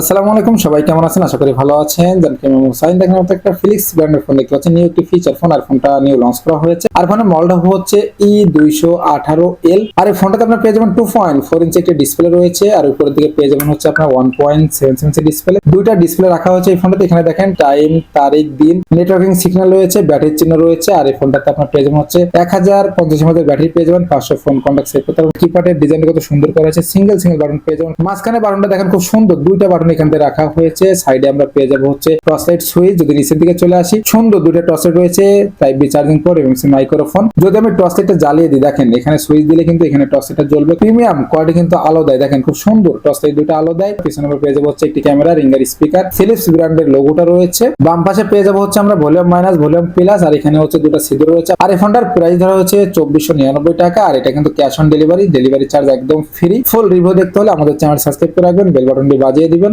আসসালামু আলাইকুম, সবাই কেমন আছেন? আশা করি ভালো আছেন। জানকি আমি সাইন দেখেন মতো একটা ফিলিক্স ব্র্যান্ডের ফোন দেখতে পাচ্ছেন। নিউ একটি ফিচার ফোন আর ফোনটা নিউ লঞ্চ করা হয়েছে। আর ফোনের মডেলটা হচ্ছে ই দুইশো আঠারো এল আর এই ফোনটাতে আপনার পেয়ে যাবেন টু পয়েন্ট ফোর ইঞ্চি একটি ডিসপ্লে রয়েছে। আর উপরের দিকে পেয়ে যাবেন হচ্ছে আপনার one point seven seven display দুইটা ডিসপ্লে রাখা হয়েছে এই ফোনটাতে এখানে দেখেন টাইম তারিখ, দিন নেটওয়ার্কিং সিগন্যাল রয়েছে ব্যাটারির চিহ্ন রয়েছে। আর এই ফোনটাতে আপনার পেয়ে যাবেন হচ্ছে এক হাজার পঞ্চাশ মধ্যে ব্যাটারি পেয়ে যাবেন, পাঁচশো ফোন কন্ট্যাক্ট সেভ করতে পারবেন। কিপ্যাডের ডিজাইনটা কত সুন্দর করা হয়েছে। সিঙ্গেল সিঙ্গেল বাটন পেয়ে যাবেন। মাঝখানে বাটনটা দেখেন খুব সুন্দর, দুইটা বাটন এখান থেকে রাখা হয়েছে। সাইডে আমরা পেয়ে যাব হচ্ছে টর্চ লাইট সুইচ। যদি নিচের দিকে চলে আসি, সুন্দর দুটো টর্চ লাইট রয়েছে টাইপ বি চার্জিং পোর্ট এবং মাইক্রোফোন যদি আমি টর্চ লাইটটা জ্বালিয়ে দিই, দেখেন, এখানে সুইচ দিলে কিন্তু এখানে টর্চ লাইটটা জ্বলবে। প্রিমিয়াম কোয়ালিটি কিন্তু আলো দেয়। দেখেন, খুব সুন্দর টর্চ লাইট দুটো আলো দেয়। পিছনে আমরা পেয়ে যাব হচ্ছে একটি ক্যামেরা, রিঙ্গার স্পিকার। ফিলিপস ব্র্যান্ডের লোগোটা রয়েছে। বাম পাশে পেয়ে যাব হচ্ছে আমরা ভলিউম মাইনাস ভলিউম প্লাস আর এখানে হচ্ছে দুটো সিদ্ধ রয়েছে। আর এই ফোনটার প্রাইস ধরা হচ্ছে চব্বিশশো নিরানব্বই টাকা, আর এটা কিন্তু cash on delivery delivery charge একদম ফ্রি ফুল রিভিউ দেখতে হলে আমাদের চ্যানেল সাবস্ক্রাইব করে রাখবেন বেল বাটনটি বাজিয়ে দিবেন।